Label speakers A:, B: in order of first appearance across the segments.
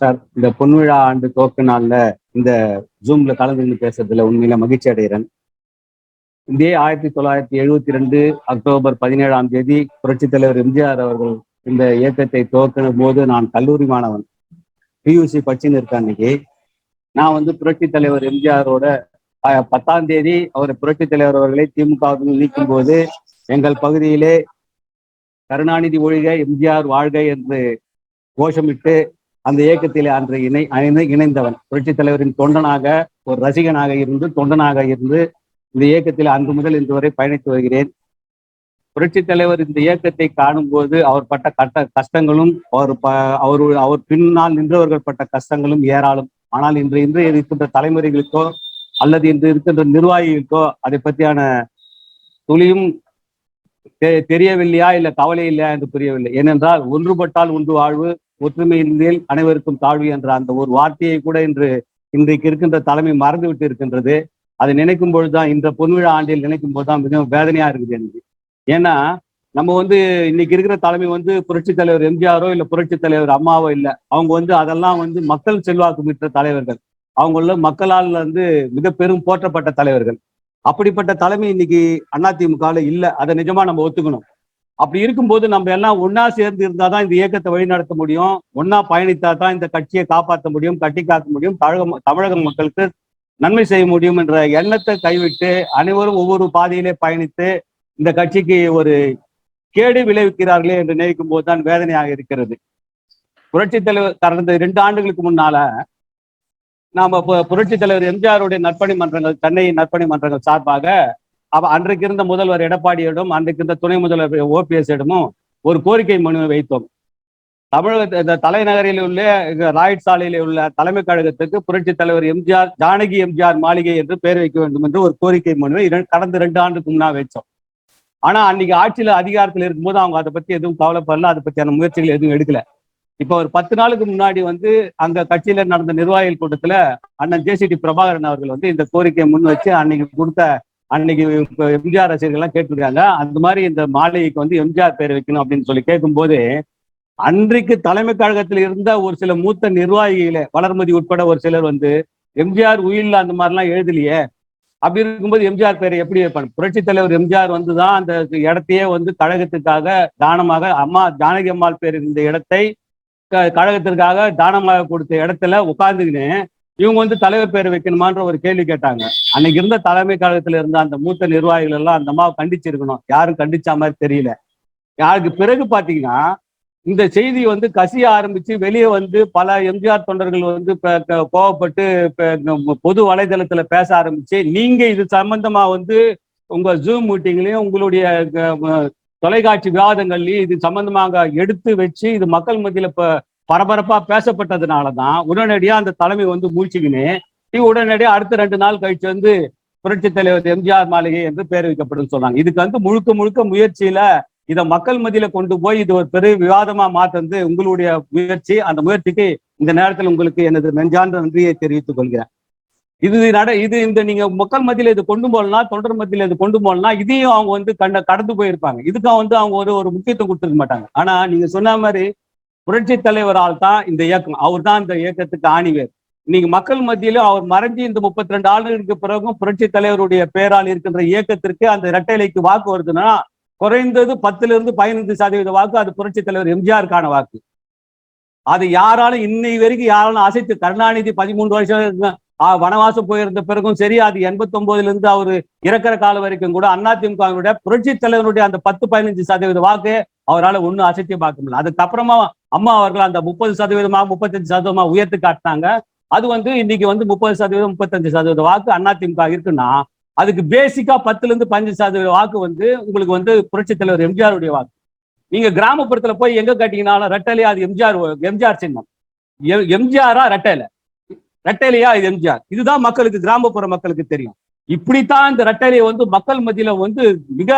A: Sir இந்த பொன்விழா ஆண்டு துவக்க நாள்ல இந்த ஜூம்ல கலந்து பேசுறதுல உண்மையில மகிழ்ச்சி அடைகிறேன். இதே ஆயிரத்தி தொள்ளாயிரத்தி எழுபத்தி ரெண்டு அக்டோபர் பதினேழாம் தேதி புரட்சித் தலைவர் எம்ஜிஆர் அவர்கள் இந்த இயக்கத்தை துவக்கின போது நான் கல்லூரி மாணவன் பியூசி படிச்சுன்னு இருக்கேன் அன்னைக்கு. நான் வந்து புரட்சி தலைவர் எம்ஜிஆரோட பத்தாம் தேதி அவர் புரட்சி தலைவர் அவர்களை திமுக நீக்கும் போது எங்கள் பகுதியிலே கருணாநிதி ஒழிக எம்ஜிஆர் வாழ்க என்று கோஷமிட்டு அந்த இயக்கத்தில் அன்று இணை இணை- இணைந்தவன். புரட்சி தலைவரின் தொண்டனாக ஒரு ரசிகனாக இருந்து தொண்டனாக இருந்து இந்த இயக்கத்தில் அன்று முதல் இன்று வரை பயணித்து வருகிறேன். புரட்சி தலைவர் இந்த இயக்கத்தை காணும்போது அவர் பட்ட கட்ட கஷ்டங்களும் அவர் ப அவர் அவர் பின்னால் நின்றவர்கள் பட்ட கஷ்டங்களும் ஏராளம். ஆனால் இன்று இன்று இருக்கின்ற தலைமுறைகளுக்கோ அல்லது இன்று இருக்கின்ற நிர்வாகிகளுக்கோ அதை பற்றியான துளியும் தெ- தெரியவில்லையா இல்ல கவலை இல்லையா என்று புரியவில்லை. ஏனென்றால் ஒன்றுபட்டால் ஒன்று வாழ்வு ஒற்றுமையின் மேல் அனைவருக்கும் தாழ்வு என்ற அந்த ஒரு வார்த்தையை கூட இன்று இன்றைக்கு இருக்கின்ற தலைமை மறந்துவிட்டு இருக்கின்றது. அதை நினைக்கும் பொழுதுதான் இந்த பொன்விழா ஆண்டில் நினைக்கும் போதுதான் மிகவும் வேதனையா இருக்குது எனக்கு. ஏன்னா நம்ம வந்து இன்னைக்கு இருக்கிற தலைமை வந்து புரட்சி தலைவர் எம்ஜிஆரோ இல்ல புரட்சி தலைவர் அம்மாவோ இல்ல. அவங்க வந்து அதெல்லாம் வந்து மக்கள் செல்வாக்கு மிக்க தலைவர்கள். அவங்கள மக்களால் வந்து மிக பெரும் போற்றப்பட்ட தலைவர்கள். அப்படிப்பட்ட தலைமை இன்னைக்கு அதிமுகவில் இல்ல. அதை நிஜமா நம்ம ஒத்துக்கணும். அப்படி இருக்கும்போது நம்ம எல்லாம் ஒன்னா சேர்ந்து இருந்தாதான் இந்த இயக்கத்தை வழிநடத்த முடியும். ஒன்னா பயணித்தா தான் இந்த கட்சியை காப்பாற்ற முடியும் கட்டி காக்க முடியும் தமிழக தமிழக மக்களுக்கு நன்மை செய்ய முடியும் என்ற எண்ணத்தை கைவிட்டு அனைவரும் ஒவ்வொரு பாதையிலே பயணித்து இந்த கட்சிக்கு ஒரு கேடு விளைவிக்கிறார்களே என்று நினைக்கும் போது தான் வேதனையாக இருக்கிறது. புரட்சி தலைவர் கடந்த இரண்டு ஆண்டுகளுக்கு முன்னால நாம புரட்சி தலைவர் எம்ஜிஆருடைய நற்பணி மன்றங்கள் சென்னை நற்பணி மன்றங்கள் சார்பாக அவ அன்றைக்கு இருந்த முதல்வர் எடப்பாடியிடம் அன்றைக்கு இருந்த துணை முதல்வர் ஓபிஎஸ் இடமும் ஒரு கோரிக்கை மனு வைத்தோம். தமிழக இந்த தலைநகரில் உள்ள ராயட் சாலையில் உள்ள தலைமை கழகத்துக்கு புரட்சி தலைவர் எம்ஜிஆர் ஜானகி எம்ஜிஆர் மாளிகை என்று பெயர் வைக்க வேண்டும் என்று ஒரு கோரிக்கை மனுவை கடந்த ரெண்டு ஆண்டுக்கு முன்னா வச்சோம் ஆனா அன்னைக்கு ஆட்சியில அதிகாரத்தில் இருக்கும்போது அவங்க அதை பத்தி எதுவும் கவலைப்படல அதை பத்தியான முயற்சிகள் எதுவும் எடுக்கல. இப்ப ஒரு பத்து நாளுக்கு முன்னாடி வந்து அங்க கட்சியில நடந்த நிர்வாகிகள் கூட்டத்துல அண்ணன் ஜேசிடி பிரபாகரன் அவர்கள் வந்து இந்த கோரிக்கையை முன் வச்சு அன்னைக்கு கொடுத்த அன்னைக்கு எம்ஜிஆர் ரசிகர்கள் எல்லாம் கேட்டிருக்காங்க. அந்த மாதிரி இந்த மாளிகைக்கு வந்து எம்ஜிஆர் பேர் வைக்கணும் அப்படின்னு சொல்லி கேட்கும்போது அன்றைக்கு தலைமை கழகத்தில் இருந்த ஒரு சில மூத்த நிர்வாகிகளே வளர்மதி உட்பட ஒரு சிலர் வந்து எம்ஜிஆர் உயிரில் அந்த மாதிரிலாம் எழுதலையே. அப்படி இருக்கும்போது எம்ஜிஆர் பேரை எப்படி வைப்பாங்க? புரட்சி தலைவர் எம்ஜிஆர் வந்துதான் அந்த இடத்தையே வந்து கழகத்துக்காக தானமாக அம்மா ஜானகி அம்மாள் பேர் இருந்த இடத்தை க- கழகத்திற்காக தானமாக கொடுத்த இடத்துல உட்கார்ந்துக்கின்னு இவங்க வந்து தலைவர் பேர் வைக்கணுமான்ற ஒரு கேள்வி கேட்டாங்க. அன்னைக்கு இருந்த தலைமை கழகத்துல இருந்த அந்த மூத்த நிர்வாகிகள் எல்லாம் அந்த அம்மாவை கண்டிச்சிருக்கணும். யாரும் கண்டிச்ச மாதிரி தெரியல. யாருக்கு பிறகு பாத்தீங்கன்னா இந்த செய்தி வந்து கசிய ஆரம்பிச்சு வெளியே வந்து பல எம்ஜிஆர் தொண்டர்கள் வந்து கோவப்பட்டு பொது வலைதளத்துல பேச ஆரம்பிச்சு நீங்க இது சம்பந்தமா வந்து உங்க ஜூம் மீட்டிங்லயும் உங்களுடைய தொலைக்காட்சி விவாதங்கள்லயும் இது சம்பந்தமாக எடுத்து வச்சு இது மக்கள் மத்தியில இப்ப பரபரப்பா பேசப்பட்டதுனாலதான் உடனடியா அந்த தலைமை வந்து மூழ்ச்சிக்கின்னு உடனடியா அடுத்த ரெண்டு நாள் கழிச்சு வந்து புரட்சி தலைவர் எம்ஜிஆர் மாளிகை என்று பெயர் வைக்கப்படும் சொன்னாங்க இதுக்கு வந்து முழுக்க முழுக்க முயற்சியில இதை மக்கள் மத்தியில கொண்டு போய் இது ஒரு பெரிய விவாதமா மாத்தந்து உங்களுடைய முயற்சி. அந்த முயற்சிக்கு இந்த நேரத்தில் உங்களுக்கு எனது நெஞ்சார்ந்த நன்றியை தெரிவித்துக் கொள்கிறேன். இது நட இது இந்த நீங்க மக்கள் மத்தியில இது கொண்டு போகலாம் தொண்டர் மத்தியில இது கொண்டு போகலாம் இதையும் அவங்க வந்து கண்ட கடந்து போயிருப்பாங்க. இதுக்கும் வந்து அவங்க ஒரு ஒரு முக்கியத்துவம் கொடுத்துருக்க மாட்டாங்க. ஆனா நீங்க சொன்ன மாதிரி புரட்சி தலைவரால் தான் இந்த இயக்கம். அவர் தான் இந்த இயக்கத்துக்கு ஆணிவேர். இன்னைக்கு மக்கள் மத்தியிலும் அவர் மறைஞ்சு இந்த முப்பத்தி ரெண்டு ஆண்டுகளுக்கு பிறகும் புரட்சி தலைவருடைய பேரால் இருக்கின்ற இயக்கத்திற்கு அந்த இரட்டைலைக்கு வாக்கு வருதுன்னா குறைந்தது பத்துல இருந்து பதினைந்து சதவீத வாக்கு அது புரட்சி தலைவர் எம்ஜிஆருக்கான வாக்கு. அது யாராலும் இன்னை வரைக்கும் யாராலும் அசைத்து கருணாநிதி பதிமூன்று வருஷம் வனவாசம் போயிருந்த பிறகும் சரி அது எண்பத்தி ஒன்பதுல இருந்து அவர் இறக்குற காலம் வரைக்கும் கூட அதிமுகவினுடைய புரட்சி தலைவருடைய அந்த பத்து பதினஞ்சு சதவீத வாக்கு அவரால் ஒன்றும் அசத்தியம் பார்க்க முடியல. அதுக்கப்புறமா அம்மா அவர்கள் அந்த முப்பது சதவீதமா முப்பத்தஞ்சு சதவீதமா உயர்த்து காட்டினாங்க. அது வந்து இன்னைக்கு வந்து முப்பது சதவீதம் முப்பத்தஞ்சு சதவீத வாக்கு அதிமுக இருக்குன்னா அதுக்கு பேசிக்கா பத்துல இருந்து பதினஞ்சு சதவீத வாக்கு வந்து உங்களுக்கு வந்து புரட்சி தலைவர் எம்ஜிஆருடைய வாக்கு. நீங்க கிராமப்புறத்துல போய் எங்க கட்டிங்கனாலும் ரெட்டலே அது எம்ஜிஆர் எம்ஜிஆர் சின்னம். எம்ஜிஆரா ரெட்டலை ரெட்டையிலையா இது எம்ஜிஆர். இதுதான் மக்களுக்கு கிராமப்புற மக்களுக்கு தெரியும். இப்படித்தான் இந்த ரெட்டையிலையை வந்து மக்கள் மத்தியில வந்து மிக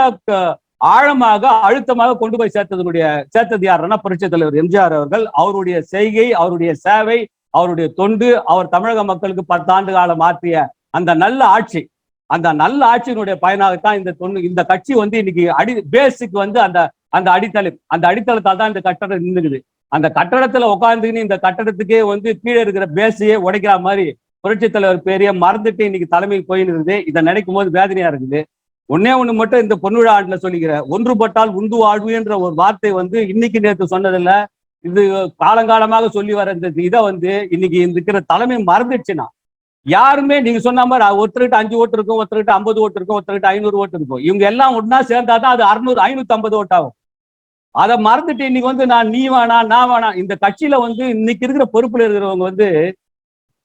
A: ஆழமாக அழுத்தமாக கொண்டு போய் சேர்த்ததனுடைய சேர்த்தது யாருன்னா புரட்சி தலைவர் எம்ஜிஆர் அவர்கள். அவருடைய செய்கை அவருடைய சேவை அவருடைய தொண்டு அவர் தமிழக மக்களுக்கு பத்தாண்டு காலம் மாற்றிய அந்த நல்ல ஆட்சி. அந்த நல்ல ஆட்சியினுடைய பயனாகத்தான் இந்த தொண்டு இந்த கட்சி வந்து இன்னைக்கு அடி பேஸுக்கு வந்து அந்த அந்த அடித்தளம் அந்த அடித்தளத்தால் தான் இந்த கட்டடம் நின்றுக்குது அந்த கட்டடத்துல உட்காந்துக்கின்னு இந்த கட்டடத்துக்கே வந்து கீழே இருக்கிற பேஸையே உடைக்கிற மாதிரி புரட்சி தலைவர் பேரைய மறந்துட்டு இன்னைக்கு தலைமைக்கு போயின்னு இருக்குது. இதை நினைக்கும் போது வேதனையா இருக்குது. ஒன்னே ஒண்ணு மட்டும் இந்த பொன்விழா ஆண்டுல சொல்லிக்கிறேன். ஒன்றுபட்டால் உண்டு வாழ்வு என்ற ஒரு வார்த்தை வந்து இன்னைக்கு நேற்று சொன்னதில்ல. இது காலங்காலமாக சொல்லி வர இந்த இதை வந்து இன்னைக்கு இந்த இருக்கிற தலைமை மறந்துடுச்சுன்னா யாருமே நீங்க சொன்ன மாதிரி ஒருத்தருக்கிட்ட அஞ்சு ஓட்டு இருக்கும் ஒருத்தருக்கிட்ட ஐம்பது ஓட்டு இருக்கும் ஒருத்தருக்கிட்ட ஐநூறு ஓட்டு இருக்கும். இவங்க எல்லாம் ஒன்னா சேர்ந்தாதான் அது அறுநூறு ஐநூத்தி ஐம்பது ஓட்டாகும். அதை மறந்துட்டு இன்னைக்கு வந்து நான் நீ வேணாம் நான் வேணாம் இந்த கட்சியில வந்து இன்னைக்கு இருக்கிற பொறுப்புல இருக்கிறவங்க வந்து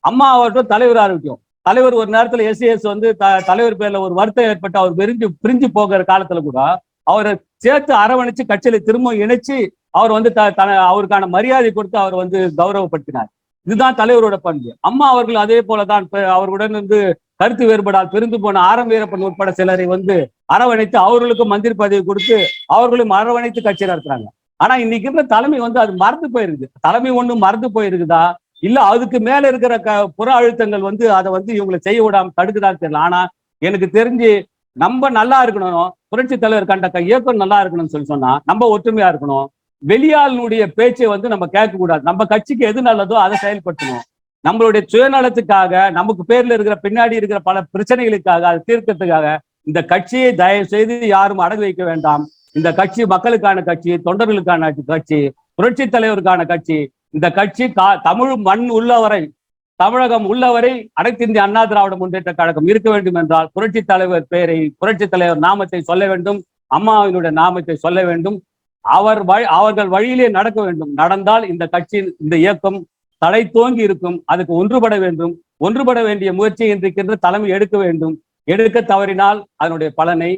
A: அம்மா ஆகட்டும் தலைவர் ஆகட்டும் தலைவர் ஒரு நேரத்துல எஸ்ஏஎஸ் வந்து த- தலைவர் பேர்ல ஒரு வருத்தம் ஏற்பட்டு அவர் பிரிஞ்சு பிரிஞ்சு போகிற காலத்துல கூட அவரை சேர்த்து அரவணைச்சு கட்சியில திரும்ப இணைச்சு அவர் வந்து த- த- அவருக்கான மரியாதை கொடுத்து அவர் வந்து கௌரவப்படுத்தினார். இதுதான் தலைவரோட பண்பு. அம்மா அவர்கள் அதே போலதான் அவர்களுடன் வந்து கருத்து வேறுபாடால் பிரிந்து போன ஆரம் வீரப்பன் உட்பட சிலரை வந்து அரவணைத்து அவர்களுக்கும் மந்திரி பதவி கொடுத்து அவர்களும் அரவணைத்து கட்சி நடத்துறாங்க. ஆனா இன்னைக்கு இருக்கிற தலைமை வந்து அது மறந்து போயிருக்குது தலைமை ஒண்ணு மறந்து போயிருக்குதா? இல்ல அதுக்கு மேல இருக்கிற க புற அழுத்தங்கள் வந்து அதை வந்து இவங்களை செய்ய விடாம தடுக்குதான்னு தெரியல. ஆனா எனக்கு தெரிஞ்சு நம்ம நல்லா இருக்கணும் புரட்சி தலைவர் கண்ட க- இயக்கம் நல்லா இருக்கணும்னு சொல்லி சொன்னா நம்ம ஒற்றுமையா இருக்கணும். வெளியாளுடைய பேச்சை வந்து நம்ம கேட்க கூடாது நம்ம கட்சிக்கு எது நல்லதோ அதை செயல்படுத்தணும். நம்மளுடைய சுயநலத்துக்காக நமக்கு பேர்ல இருக்கிற பின்னாடி இருக்கிற பல பிரச்சனைகளுக்காக அதை தீர்க்கறதுக்காக இந்த கட்சியை தயவு செய்து யாரும் அடகு வைக்க வேண்டாம். இந்த கட்சி மக்களுக்கான கட்சி தொண்டர்களுக்கான கட்சி புரட்சி தலைவருக்கான கட்சி. இந்த கட்சி கா- தமிழ் மண் உள்ளவரை தமிழகம் உள்ளவரை அனைத்து இந்திய அண்ணா திராவிட முன்னேற்ற கழகம் இருக்க வேண்டும் என்றால் புரட்சி தலைவர் பெயரை புரட்சி தலைவர் நாமத்தை சொல்ல வேண்டும் அம்மாவினுடைய நாமத்தை சொல்ல வேண்டும். அவர் வழி அவர்கள் வழியிலே நடக்க வேண்டும். நடந்தால் இந்த கட்சியின் இந்த இயக்கம் தலை தோங்கி இருக்கும் அதுக்கு ஒன்றுபட வேண்டும். ஒன்றுபட வேண்டிய முயற்சியை இன்றைக்கின்ற தலைமை எடுக்க வேண்டும். எடுக்க தவறினால் அதனுடைய பலனை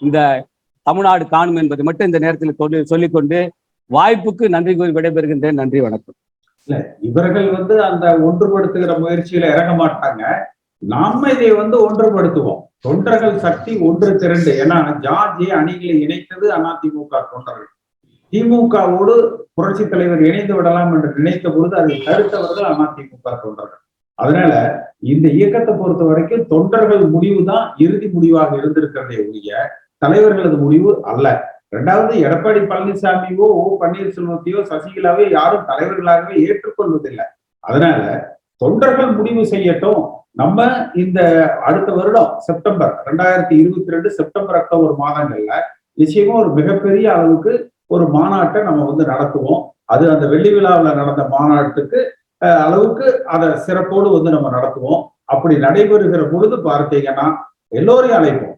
A: இந்த தமிழ்நாடு காணும் என்பது மட்டும் இந்த நேரத்தில் சொல்லி சொல்லிக்கொண்டு வாய்ப்புக்கு நன்றி கூறி விடைபெறுகின்றேன். நன்றி வணக்கம்.
B: இல்ல இவர்கள் வந்து அந்த ஒன்றுபடுத்துகிற முயற்சியில இறங்க மாட்டாங்க. நாம இதை வந்து ஒன்றுபடுத்துவோம். தொண்டர்கள் சக்தி ஒன்று திரண்டு ஏன்னா ஜார்ஜி அணிகளை இணைத்தது அதிமுக தொண்டர்கள். திமுகவோடு புரட்சி தலைவர் இணைந்து விடலாம் என்று நினைத்த பொழுது அதை தடுத்தவர்கள் அதிமுக தொண்டர்கள். அதனால இந்த இயக்கத்தை பொறுத்த வரைக்கும் தொண்டர்கள் முடிவு தான் இறுதி முடிவாக இருந்திருக்கிறதே ஒழிய தலைவர்களது முடிவு அல்ல. ரெண்டாவது எடப்பாடி பழனிசாமியோ ஓ பன்னீர்செல்வத்தையோ சசிகலாவோ யாரும் தலைவர்களாகவே ஏற்றுக்கொள்வதில்லை. அதனால தொண்டர்கள் முடிவு செய்யட்டும். நம்ம இந்த அடுத்த வருடம் செப்டம்பர் ரெண்டாயிரத்தி இருபத்தி ரெண்டு செப்டம்பர் அக்டோபர் மாதங்கள்ல நிச்சயமா ஒரு மிகப்பெரிய அளவுக்கு ஒரு மாநாட்டை நம்ம வந்து நடத்துவோம். அது அந்த வெள்ளி விழாவில் நடந்த மாநாட்டுக்கு அஹ், அளவுக்கு அதை சிறப்போடு வந்து நம்ம நடத்துவோம். அப்படி நடைபெறுகிற பொழுது பார்த்தீங்கன்னா எல்லோரையும் அழைப்போம்.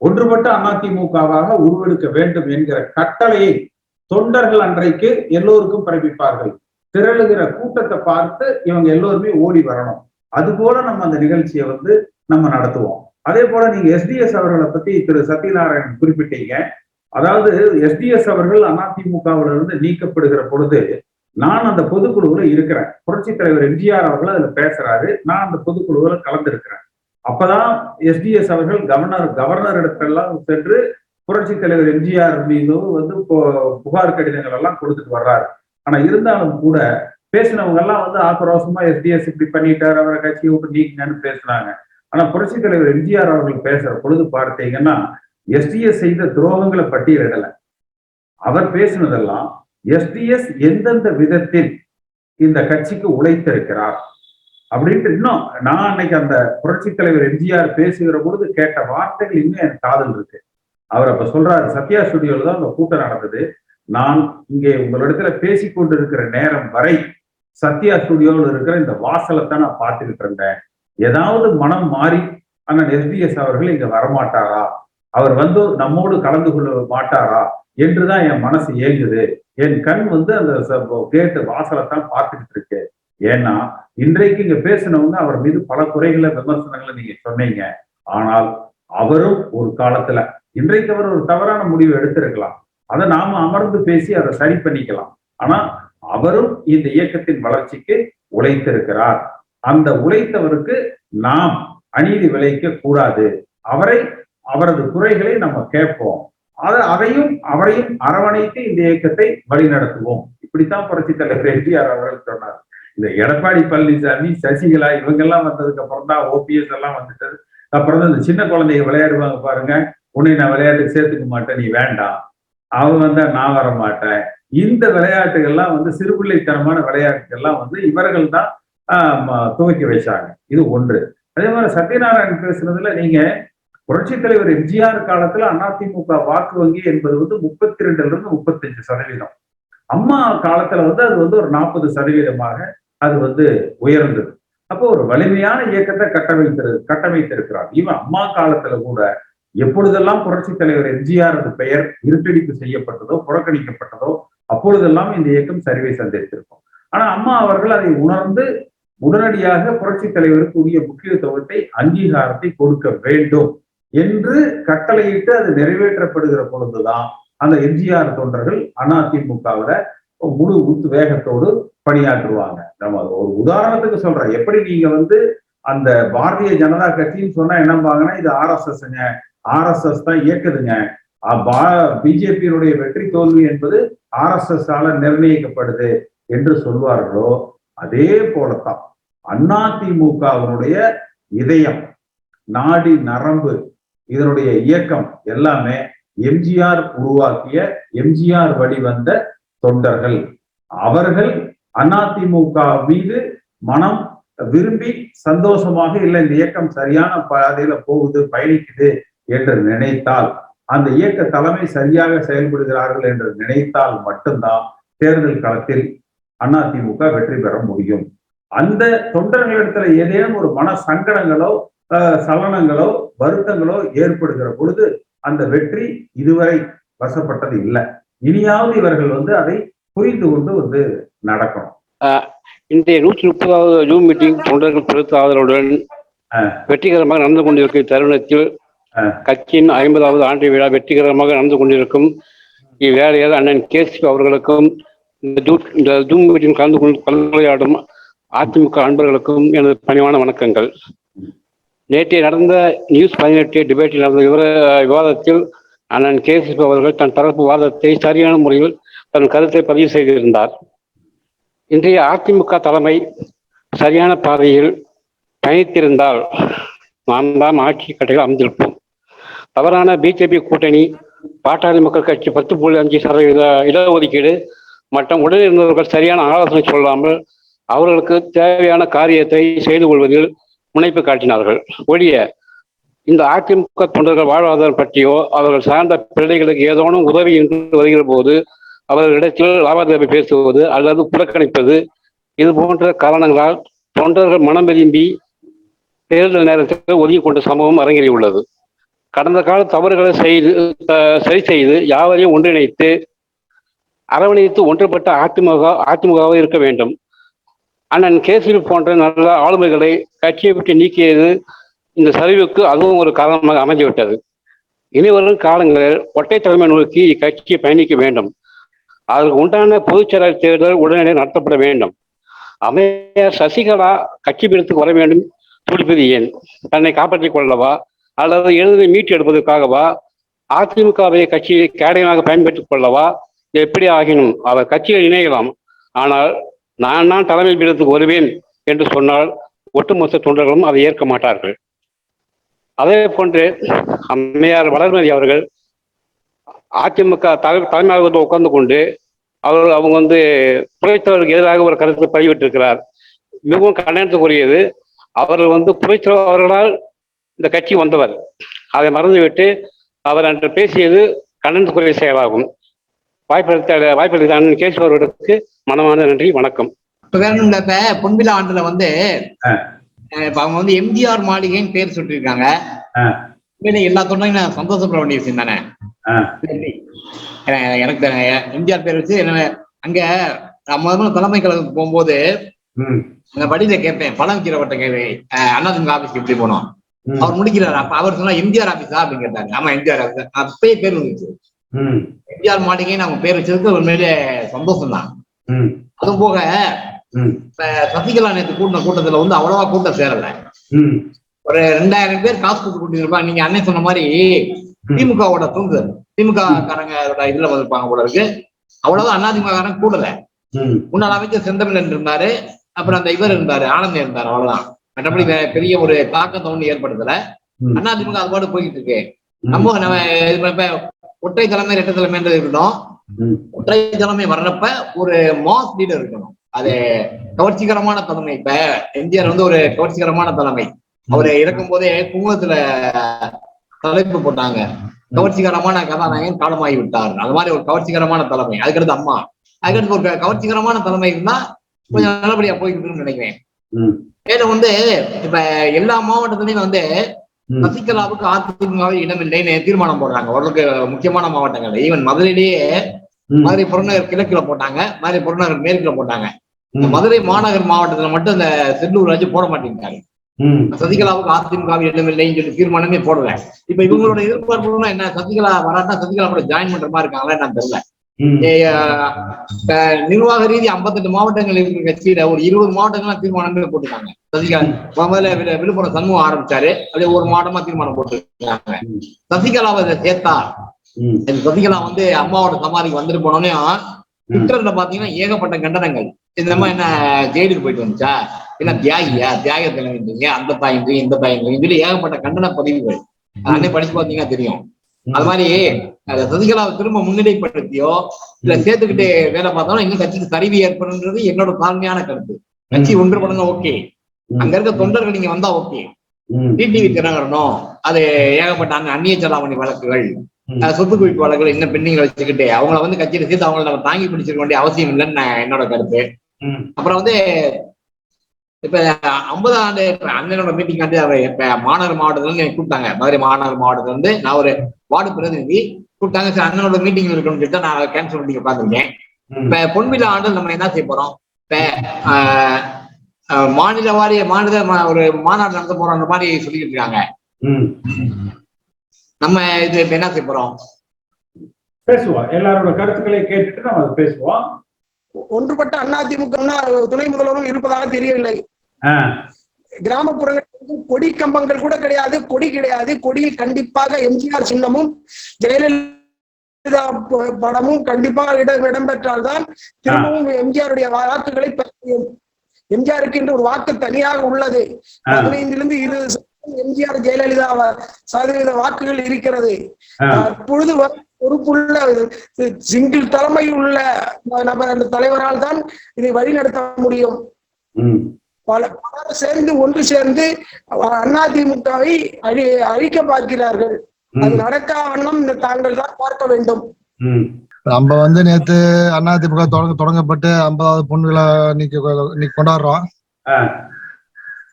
B: ஒன்றுபட்ட அதிமுகவாக உருவெடுக்க வேண்டும் என்கிற கட்டளையை தொண்டர்கள் அன்றைக்கு எல்லோருக்கும் பிறப்பிப்பார்கள். திரளுகிற கூட்டத்தை பார்த்து இவங்க எல்லோருமே ஓடி வரணும். அது போல நம்ம அந்த நிகழ்ச்சியை வந்து நம்ம நடத்துவோம். அதே போல நீங்க எஸ்டிஎஸ் அவர்களை பத்தி திரு சத்யநாராயணன் குறிப்பிட்டீங்க. அதாவது எஸ்டிஎஸ் அவர்கள் அதிமுகவில இருந்து நீக்கப்படுகிற பொழுது நான் அந்த பொதுக்குழுவுல இருக்கிறேன். புரட்சி தலைவர் எம்ஜிஆர் அவர்கள் அதுல பேசுறாரு. நான் அந்த பொதுக்குழுவுல கலந்துருக்கிறேன். அப்பதான் எஸ்டிஎஸ் அவர்கள் கவர்னர் கவர்னர் இடத்தெல்லாம் சென்று புரட்சி தலைவர் எம்ஜிஆர் மீதும் வந்து புகார் கடிதங்கள் எல்லாம் கொடுத்துட்டு வர்றாரு. ஆனா இருந்தாலும் கூட பேசினவங்க எல்லாம் வந்து ஆக்ரோஷமா எஸ்டிஎஸ் இப்படி பண்ணிட்டாரு அவரை கட்சியை விட்டு நீக்கினான்னு பேசுனாங்க. ஆனா புரட்சி தலைவர் எம்ஜிஆர் அவர்கள் பேசுற பொழுது பார்த்தீங்கன்னா எஸ்டிஎஸ் செய்த துரோகங்களை பட்டியலிடல. அவர் பேசினதெல்லாம் எஸ்டிஎஸ் எந்தெந்த விதத்தில் இந்த கட்சிக்கு உழைத்திருக்கிறார் அப்படின்ட்டு இன்னும் நான் அன்னைக்கு அந்த புரட்சி தலைவர் எம்ஜிஆர் பேசுகிற பொழுது கேட்ட வார்த்தைகள் இன்னும் என் காதல் இருக்கு. அவர் அப்ப சொல்றாரு சத்யா ஸ்டுடியோல தான் அந்த கூட்டம் நடந்தது. நான் இங்கே உங்களிடத்துல பேசிக் கொண்டிருக்கிற நேரம் வரை சத்யா ஸ்டுடியோவில் இருக்கிற இந்த வாசலை தான் நான் பார்த்துக்கிட்டு இருந்தேன். ஏதாவது மனம் மாறி அண்ணன் எஸ்டிஎஸ் அவர்கள் இங்க வரமாட்டாரா? அவர் வந்து நம்மோடு கலந்து கொள்ள மாட்டாரா என்றுதான் என் மனசு ஏங்குது. என் கண் வந்து அந்த கேட்டு வாசலை தான் பார்த்துக்கிட்டு இருக்கு. ஏன்னா இன்றைக்கு இங்க பேசினவங்க அவர் மீது பல குறைகளை விமர்சனங்களை நீங்க சொன்னீங்க. ஆனால் அவரும் ஒரு காலத்துல இன்றைக்கு அவர் ஒரு தவறான முடிவு எடுத்திருக்கலாம். அதை நாம அமர்ந்து பேசி அதை சரி பண்ணிக்கலாம். ஆனா அவரும் இந்த இயக்கத்தின் வளர்ச்சிக்கு உழைத்திருக்கிறார். அந்த உழைத்தவருக்கு நாம் அநீதி விளைவிக்க கூடாது. அவரை அவரது குறைகளை நம்ம கேட்போம். அதை அதையும் அவரையும் அரவணைத்து இந்த இயக்கத்தை வழிநடத்துவோம். இப்படித்தான் புரட்சி தலைவர் எம்ஜிஆர் அவர்கள் சொன்னார். இந்த எடப்பாடி பழனிசாமி சசிகலா இவங்கெல்லாம் வந்ததுக்கு அப்புறம் தான் ஓபிஎஸ் எல்லாம் வந்துட்டது. அப்புறம் தான் இந்த சின்ன குழந்தைங்க விளையாடுவாங்க பாருங்க. உன்னை நான் விளையாட்டு சேர்த்துக்க மாட்டேன் நீ வேண்டாம். அவன் வந்தா நான் வர மாட்டேன். இந்த விளையாட்டுகள்லாம் வந்து சிறுபிள்ளைத்தனமான விளையாட்டுகள்லாம் வந்து இவர்கள் தான் துவக்கி வச்சாங்க. இது ஒன்று. அதே மாதிரி சத்யநாராயணன் பேசுனதுல நீங்க புரட்சி தலைவர் எம்ஜிஆர் காலத்துல அதிமுக வாக்கு வங்கி என்பது வந்து முப்பத்தி ரெண்டுல இருந்து முப்பத்தஞ்சு சதவீதம். அம்மா காலத்துல வந்து அது வந்து ஒரு நாற்பது சதவீதமாக அது வந்து உயர்ந்தது. அப்போ ஒரு வலிமையான இயக்கத்தை கட்டமைத்திரு கட்டமைத்திருக்கிறார். இவன் அம்மா காலத்துல கூட எப்பொழுதெல்லாம் புரட்சி தலைவர் எம்ஜிஆர் பெயர் இருட்டடிப்பு செய்யப்பட்டதோ புறக்கணிக்கப்பட்டதோ அப்பொழுதெல்லாம் இந்த இயக்கம் சரிவை சந்தித்திருக்கும். ஆனா அம்மா அவர்கள் அதை உணர்ந்து உடனடியாக புரட்சி தலைவருக்கு உரிய முக்கியத்துவத்தை அங்கீகாரத்தை கொடுக்க வேண்டும். என்று கட்டளையிட்டு அது நிறைவேற்றப்படுகிற பொழுதுதான் அந்த எம்ஜிஆர் தொண்டர்கள் அதிமுகவில முழு உத்து வேகத்தோடு பணியாற்றுவாங்க. நம்ம ஒரு உதாரணத்துக்கு சொல்றேன். எப்படி நீங்க வந்து அந்த பாரதிய ஜனதா கட்சின்னு சொன்னா என்னம்பாங்கன்னா இது ஆர்எஸ்எஸ்ங்க ஆர்எஸ்எஸ் தான் இயக்குதுங்க. பிஜேபியினுடைய வெற்றி தோல்வி என்பது ஆர்எஸ்எஸ் ஆல நிர்ணயிக்கப்படுது என்று சொல்வார்களோ அதே போலத்தான் அதிமுகவினுடைய இதயம் நாடி நரம்பு இதனுடைய இயக்கம் எல்லாமே எம்ஜிஆர் உருவாக்கிய எம்ஜிஆர் வழிவந்த தொண்டர்கள். அவர்கள் அதிமுக மீது மனம் விரும்பி சந்தோஷமாக இல்லை இந்த இயக்கம் சரியான பாதையில போகுது பயணிக்குது என்று நினைத்தால் அந்த இயக்க தலைமை சரியாக செயல்படுகிறார்கள் என்று நினைத்தால் மட்டும்தான் தேர்தல் களத்தில் அதிமுக வெற்றி பெற முடியும். அந்த தொண்டர்களிடத்துல ஏதேனும் ஒரு மன சங்கடங்களோ சலனங்களோ வருத்தங்களோ ஏற்படுகிற பொழுது அந்த வெற்றி இதுவரை வசப்பட்டது இல்லை. இனியாவது இவர்கள் வந்து அதை புரிந்து கொண்டு வந்து நடக்கணும்.
C: இன்றைய நூற்றி முப்பதாவது ஜூம் மீட்டிங் தொண்டர்கள் பெருத்த ஆதரவுடன் வெற்றிகரமாக நடந்து கொண்டிருக்கும் தருணத்தில் கட்சியின் ஐம்பதாவது ஆண்டு விழா வெற்றிகரமாக நடந்து கொண்டிருக்கும் இவ்வேளையில் அண்ணன் கேசி அவர்களுக்கும் இந்த ஜூம் மீட்டிங் கலந்து கொண்டு கலந்துரையாடும் அதிமுக அன்பர்களுக்கும் எனது பணிவான வணக்கங்கள். நேற்றைய நடந்த நியூஸ் பதினெட்டு டிபேட்டில் நடந்த விவர விவாதத்தில் அண்ணன் கேசி அவர்கள் தன் தரப்பு வாதத்தை சரியான முறையில் தன் கருத்தை பதிவு செய்திருந்தார். இன்றைய அதிமுக தலைமை சரியான பாதையில் பயணித்திருந்தால் நாம் தான் ஆட்சி கட்டையில் அமைந்திருப்போம். தவறான பிஜேபி கூட்டணி பாட்டாளி மக்கள் கட்சி பத்து புள்ளி அஞ்சு சதவீத இடஒதுக்கீடு மற்றும் உடனிருந்தவர்கள் சரியான ஆலோசனை சொல்லாமல் அவர்களுக்கு தேவையான காரியத்தை செய்து கொள்வதில் முனைப்பு காட்டினார்கள். ஒழிய இந்த அதிமுக தொண்டர்கள் வாழ்வாதாரம் பற்றியோ அவர்கள் சார்ந்த பிள்ளைகளுக்கு ஏதோனும் உதவி என்று வருகிற போது அவர்களிடத்தில் லாபத்தேவை பேசுவது அல்லது புறக்கணிப்பது இது போன்ற காரணங்களால் தொண்டர்கள் மனம் விரும்பி தேர்தல் நேரத்தில் ஒதுங்கி கொண்ட சம்பவம் அரங்கேறியுள்ளது. கடந்த கால தவறுகளை செய்து சரி செய்து யாவரையும் ஒன்றிணைத்து அரவணைத்து ஒன்றுபட்ட அதிமுக அதிமுகவாக இருக்க வேண்டும். அண்ணன் கேசில் போன்ற நல்ல ஆளுமைகளை கட்சியை விட்டு நீக்கியது இந்த சரிவுக்கு அதுவும் ஒரு காரணமாக அமைந்துவிட்டது. இனிவரும் காலங்களில் ஒட்டை தலைமை நோக்கி இக்கட்சியை பயணிக்க வேண்டும். அதற்கு உண்டான பொதுச்செயலாளர் தேர்தல் உடனடியாக நடத்தப்பட வேண்டும். அமையார் சசிகலா கட்சி பீடத்துக்கு வர வேண்டும் துடிப்பது ஏன்? தன்னை காப்பாற்றிக் கொள்ளவா? அல்லது எழுதி மீட்டு எடுப்பதற்காகவா? அதிமுகவை கட்சியை கேடயமாக பயன்படுத்திக் கொள்ளவா? எப்படி ஆகினும்? அவர் கட்சியில் இணையலாம். ஆனால் நான் தான் தலைமை பீடத்துக்கு வருவேன் என்று சொன்னால் ஒட்டுமொத்த தொண்டர்களும் அதை ஏற்க மாட்டார்கள். அதே போன்று அம்மையார் வளர்மதி அவர்கள் அதிமுக தலை தலைமையாக உட்கார்ந்து கொண்டு அவர் அவங்க வந்து புரட்சித்தவருக்கு எதிராக ஒரு கருத்து பதிவிட்டிருக்கிறார். மிகவும் கண்டனத்துக்குரியது. அவர்கள் வந்து புரட்சித்தலைவர் அவர்களால் இந்த கட்சி வந்தவர். அதை மறந்துவிட்டு அவர் அன்று பேசியது கண்டனத்துக்குரிய செயலாகும். வாய்ப்பளித்த வாய்ப்பு அண்ணன் கேசவர்களுக்கு மனமான நன்றி வணக்கம்.
D: இப்ப வேற ஒண்ணும் இப்ப பொன்விழா ஆண்டுல வந்து இப்ப அவங்க வந்து எம்ஜிஆர் மாளிகைன்னு பேர் சொல்லிருக்காங்க எல்லா தொண்டையும் நான் சந்தோஷப்பட வேண்டிய விஷயம் தானே? எனக்கு எம்ஜிஆர் பேர் வச்சு என்ன அங்க முதல்ல தலைமை கழகத்துக்கு போகும்போது அந்த படியில கேட்பேன் பணம் வைக்கிறவர்கிட்ட கேட்பேன் அண்ணாதிமுக ஆபீஸ்க்கு எப்படி போனோம். அவர் முடிக்கிறாரு. அப்ப அவர் சொன்னா எம்ஜிஆர் ஆபீஸா அப்படின்னு கேட்டாங்க ஆமா எம்ஜிஆர் ஆபீஸ் அப்பயே பேர் வந்துச்சு. எம்ஜிஆர் மாளிகைன்னு அவங்க பேர் வச்சதுக்கு உண்மையிலே சந்தோஷம் தான் அதுவும் போக சசிகலா நேற்று கூட்டின கூட்டத்துல வந்து அவ்வளவா கூட்டம் சேரல. ஒரு ரெண்டாயிரம் பேர் காசு கொடுத்து கூட்டிருப்பா நீங்க அண்ணன் சொன்ன மாதிரி திமுகவோட தூங்குதல் திமுக காரங்க இதுல வந்திருப்பாங்க போல இருக்கு. அவ்வளவுதான் அதிமுக காரங்க கூடல முன்னாள் அமைச்சர் செந்தமிழன் இருந்தாரு. அப்புறம் அந்த இவர் இருந்தாரு ஆனந்த் இருந்தாரு அவ்வளவுதான். மற்றபடி பெரிய ஒரு தாக்கத்தை ஒண்ணு ஏற்படுத்தல. அதிமுக அது பாட்டு போய்கிட்டு இருக்கு. நம்ம நம்ம ஒற்றை தலைமை இரட்டை தலைமைன்றது இருக்கட்டும்.
B: ம்.
D: ஒற்றை தலைமை வர்றப்ப ஒரு மாஸ் லீடர் இருக்கணும். அது கவர்ச்சிகரமான தலைமை. இப்ப எம்ஜிஆர் வந்து ஒரு கவர்ச்சிகரமான தலைமை. அவரு இறக்கும் போதே குங்குமத்துல தலைப்பு போட்டாங்க. கவர்ச்சிகரமான கதாநாயகன் காலமாகி விட்டார். அது மாதிரி ஒரு கவர்ச்சிகரமான தலைமை. அதுக்கடுத்து அம்மா. அதுக்கடுத்து ஒரு கவர்ச்சிகரமான தலைமை இருந்தா கொஞ்சம் நல்லபடியா போய்கிட்டு நினைக்கிறேன். மேலும் வந்து இப்ப எல்லா மாவட்டத்திலயும் வந்து. சசிகலாவுக்கு அதிமுகவில் இடமில்லைன்னு தீர்மானம் போடுறாங்க. ஓரளவுக்கு முக்கியமான மாவட்டங்கள் ஈவன் மதுரையிலேயே. மதுரை புறநகர் கிழக்குல போட்டாங்க. மதுரை புறநகர் மேற்குல போட்டாங்க. மதுரை மாநகர் மாவட்டத்துல மட்டும் இந்த செல்லூர் ராஜு போட மாட்டேங்கிறாங்க. சசிகலாவுக்கு அதிமுகவில் இடமில்லைன்னு சொல்லி தீர்மானமே போடல. இப்ப இவங்களோட எதிர்பார்ப்புலாம் என்ன? சசிகலா வராட்டா சசிகலா கூட ஜாயின் பண்ற மாதிரி இருக்காங்களா நான் தெரியல. நிர்வாக ரீதி 58 மாவட்டங்கள் இருக்கிற கட்சியில. ஒரு இருபது மாவட்டங்கள்லாம் தீர்மானமே போட்டுருக்காங்க. சசிகலா முதல்ல விழு- விழுப்புரம் சண்முகம் ஆரம்பிச்சாரு. அப்படியே ஒரு மாவட்டமா தீர்மானம் போட்டுருக்காங்க. சசிகலாவை சேர்த்தா சசிகலா வந்து அம்மாவோட சமாதிக்கு வந்துட்டு போனோடனே ட்விட்டர்ல பாத்தீங்கன்னா ஏகப்பட்ட கண்டனங்கள். இந்த மாதிரி என்ன ஜெயிலுக்கு போயிட்டு வந்துச்சா? என்ன தியாகியா? தியாக நினைச்சீங்க அந்த தாயின்றி இந்த தாயின்றி சொல்லி ஏகப்பட்ட கண்டன பதிவுகள். அன்னை படிச்சு பாத்தீங்கன்னா தெரியும். அது மாதிரி அந்த சசிகலாவை திரும்ப முன்னிலைப்படுத்தியோ இல்ல சேர்த்துக்கிட்டு வேலை பார்த்தாலும் இன்னும் கட்சிக்கு சரிவு ஏற்படுன்றது என்னோட தாழ்மையான கருத்து. கட்சி ஒன்றுபடணும் ஓகே. அங்க இருக்க தொண்டர்கள் நீங்க வந்தா ஓகே. டிடிவி தினகரனும் அது ஏகப்பட்ட அந்நிய செலாவணி வழக்குகள். சொத்து குவிப்பு வழக்குகள் இன்னும் பெண்ணிங்களை வச்சுக்கிட்டு அவங்கள வந்து கட்சியில சேர்த்து அவங்கள நம்ம தாங்கி பிடிச்சிருக்க வேண்டிய அவசியம் இல்லைன்னு என்னோட கருத்து. அப்புறம் வந்து இப்ப ஐம்பது ஆண்டு அண்ணனோட மீட்டிங் வந்து இப்ப மாநகர் மாவட்டத்துல இருந்து கூப்பிட்டாங்க மதுரை மாநகர் மாவட்டத்துல இருந்து நான் ஒரு வார்டு பிரதிநிதி கூப்பிட்டாங்க சரி அண்ணனோட மீட்டிங் இருக்கணும்னு சொல்லிட்டு நான் கேன்சல் பண்ணி உட்காந்துருக்கேன். இப்ப பொன்விழா ஆண்டு நம்ம என்ன செய்ய போறோம் இப்ப மாநில வாரிய மாநில ஒரு மாநாடு நடத்த போறோம் அந்த மாதிரி சொல்லிக்கிட்டு இருக்காங்க. நம்ம இது என்ன செய்ய போறோம்
B: பேசுவோம் எல்லாரோட கருத்துக்களை கேட்டுட்டு நம்ம பேசுவோம்
E: ஒன்றுபட்ட அதிமுக துணை முதல்வரும் இருப்பதாக தெரியவில்லை
B: ஆ.
E: கிராமப்புறங்களில் கொடி கம்பங்கள் கூட கிடையாது கொடி கிடையாது கொடியில் கண்டிப்பாக எம்ஜிஆர் சின்னமும் ஜெயலலிதா படமும் கண்டிப்பாக இடம் இடம்பெற்றால்தான் திரும்பவும் எம்ஜிஆருடைய வாக்குகளை பெற முடியும். எம்ஜிஆருக்கு என்று ஒரு வாக்கு தனியாக உள்ளது. பதினைந்திலிருந்து இருபது எம்ஜிஆர் ஜெயலலிதா சதவீத வாக்குகள் இருக்கிறது. அப்பொழுது பொறுப்புள்ள சிங்கிள் தலைமை உள்ள நபர் அந்த தலைவரால் தான் இதை வழிநடத்த முடியும். பல பலர் சேர்ந்து ஒன்று சேர்ந்து அதிமுகவை அழி அழிக்க பார்க்கிறார்கள் அது. நடக்கா வண்ணம் இந்த தாங்கள் தான் பார்க்க வேண்டும்.
F: நம்ம வந்து நேத்து அதிமுக தொடங்க தொடங்கப்பட்டு ஐம்பதாவது பொண்ணு விழா இன்னைக்கு இன்னைக்கு கொண்டாடுறோம்.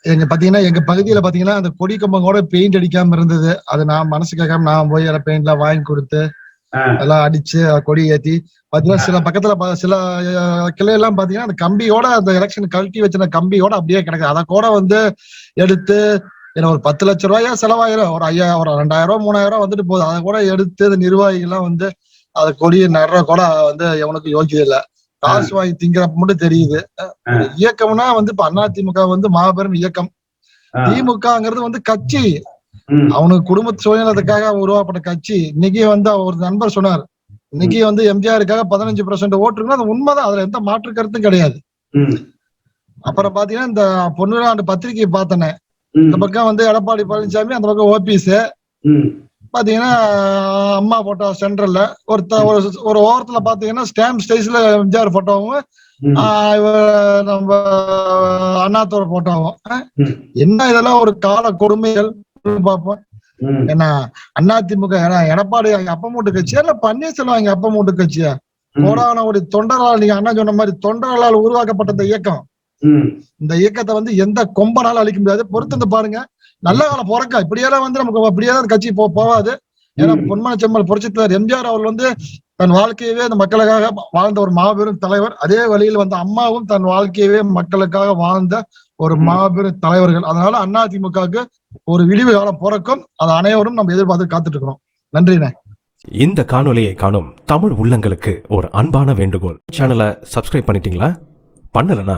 F: எங்க பாத்தீங்கன்னா எங்க பகுதியில பாத்தீங்கன்னா அந்த கொடி கம்பம் கூட பெயிண்ட் அடிக்காம இருந்தது. அது நான் மனசு கேட்காம நான் போய் எல்லாம் பெயிண்ட் எல்லாம் வாங்கி கொடுத்து. எல்லாம் அடிச்சு கொடி ஏத்தி பாத்தீங்கன்னா சில பக்கத்துல சில கிளை எல்லாம் பாத்தீங்கன்னா அந்த கம்பியோட அந்த எலெக்ஷன் கழட்டி வச்சிருந்த கம்பியோட அப்படியே கிடக்கு அதை கூட வந்து எடுத்து ஏன்னா ஒரு பத்து லட்ச ரூபாயா செலவாயிரம். ஒரு ஐயாயிரம் ஒரு ரெண்டாயிரம் ரூபாய் மூணாயிரம் ரூபாய் வந்துட்டு போகுது. அதை கூட எடுத்து நிர்வாகிகள் எல்லாம் வந்து அதை கொடியை நடுற கூட வந்து எவனுக்கு யோக்கியம் இல்ல. காசு வாங்கி திங்கிறப்ப மட்டும் தெரியுது. இயக்கம்னா வந்து இப்ப அதிமுக வந்து மாபெரும் இயக்கம். திமுகங்கிறது வந்து கட்சி. அவனுக்கு குடும்ப சுயநலத்துக்காக உருவாக்கப்பட்ட கட்சி. இன்னைக்கு வந்து அவர் ஒரு நண்பர் சொன்னார். இன்னைக்கு வந்து எம்ஜிஆருக்காக பதினஞ்சு பர்சன்ட் ஓட்டு இருக்குன்னா அது உண்மைதான். அதுல எந்த மாற்று கருத்தும் கிடையாது. அப்புறம் பாத்தீங்கன்னா இந்த பொன்னுராண்டு பத்திரிகையை பார்த்தனே. இந்த பக்கம் வந்து எடப்பாடி பழனிசாமி அந்த பக்கம் ஓபிஎஸ். பாத்தீங்கன்னா அம்மா போட்டோ சென்ட்ரல்ல ஒரு ஒரு ஓரத்துல பாத்தீங்கன்னா ஸ்டாம்ப் ஸ்டைஸ்ல எம்ஜிஆர் போட்டோவும் நம்ம அண்ணாத்தோட போட்டோவும். என்ன இதெல்லாம் ஒரு கால கொடுமைகள் பார்ப்போம். ஏன்னா அதிமுக எடப்பாடி அப்ப மூட்டு கட்சியா இல்ல பன்னீர்செல்வம் அங்க அப்ப மூட்டு கட்சியா ஒரு தொண்டரால் நீங்க அண்ணா சொன்ன மாதிரி தொண்டர்களால் உருவாக்கப்பட்ட இயக்கம். இந்த இயக்கத்தை வந்து எந்த கொம்பனாலும் அழிக்க முடியாது. பொறுத்து வந்து பாருங்க. நல்ல காலம் பிறக்க? இப்படியெல்லாம் வந்து நமக்கு அப்படியே தான் கட்சி போ போகாது ஏன்னா. பொன்மன செம்மல் புரட்சித்தலைவர் எம்ஜிஆர் அவர் வந்து தன் வாழ்க்கையவே அந்த மக்களுக்காக வாழ்ந்த ஒரு மாபெரும் தலைவர். அதே வழியில் வந்து அம்மாவும் தன் வாழ்க்கையவே மக்களுக்காக வாழ்ந்த ஒரு. மாபெரும் தலைவர்கள். அதனால அதிமுகவுக்கு ஒரு விடிவு காலம் பிறக்கும் அதை அனைவரும் நம்ம எதிர்பார்த்து காத்துட்டு இருக்கிறோம் நன்றிண்ணே.
G: இந்த காணொளியை காணும் தமிழ் உள்ளங்களுக்கு ஒரு அன்பான வேண்டுகோள். சேனலை சப்ஸ்கிரைப் பண்ணிட்டீங்களா? பண்ணலனா